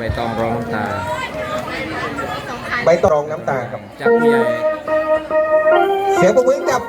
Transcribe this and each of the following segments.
ใบตองร้องน้ำตาใบตองร้องน้ำตาครับ จากผู้ใเสียงปรบมือกับ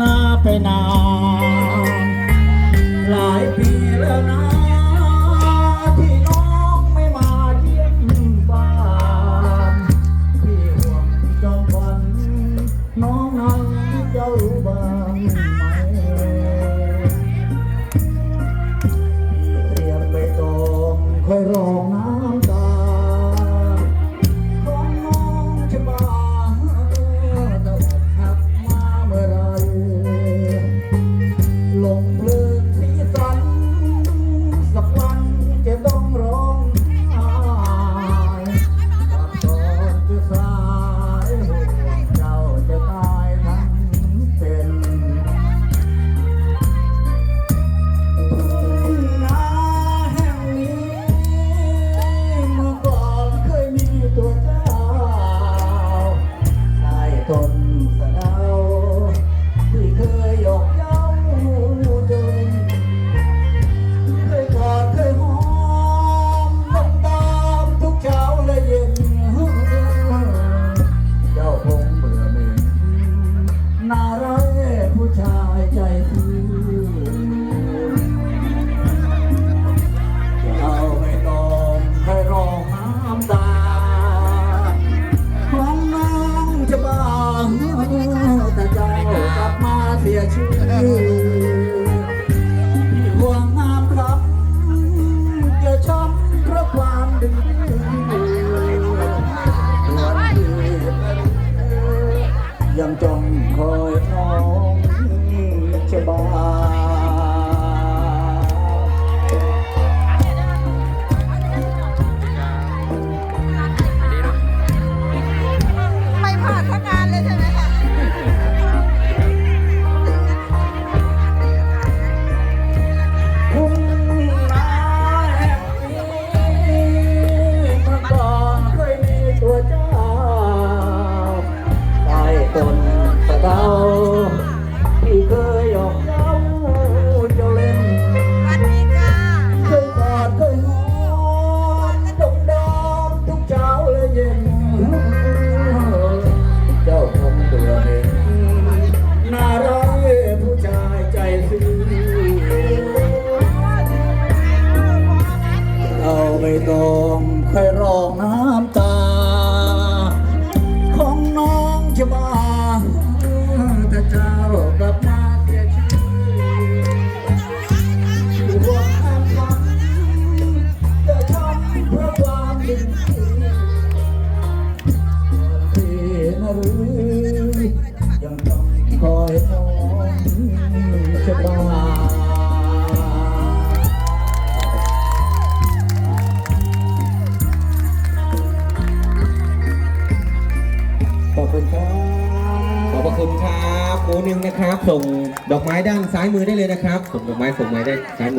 ลาไปนาน หลายปีแล้วนะ proyecto ยังจ้องคอย ไม่ต้องค่อยร้องน้ำตา ของน้องจะมาแต่เจ้ากลับมาเสียชื่อรวมความฝันแต่ทำเพื่อความจริงที่นรือยังต้องคอยมอง ขอบพระคุณครับโกหนึ่งนะครับ ส่งดอกไม้ด้านซ้ายมือได้เลยนะครับ ส่งดอกไม้ส่งไม้ได้ซ้ายมือ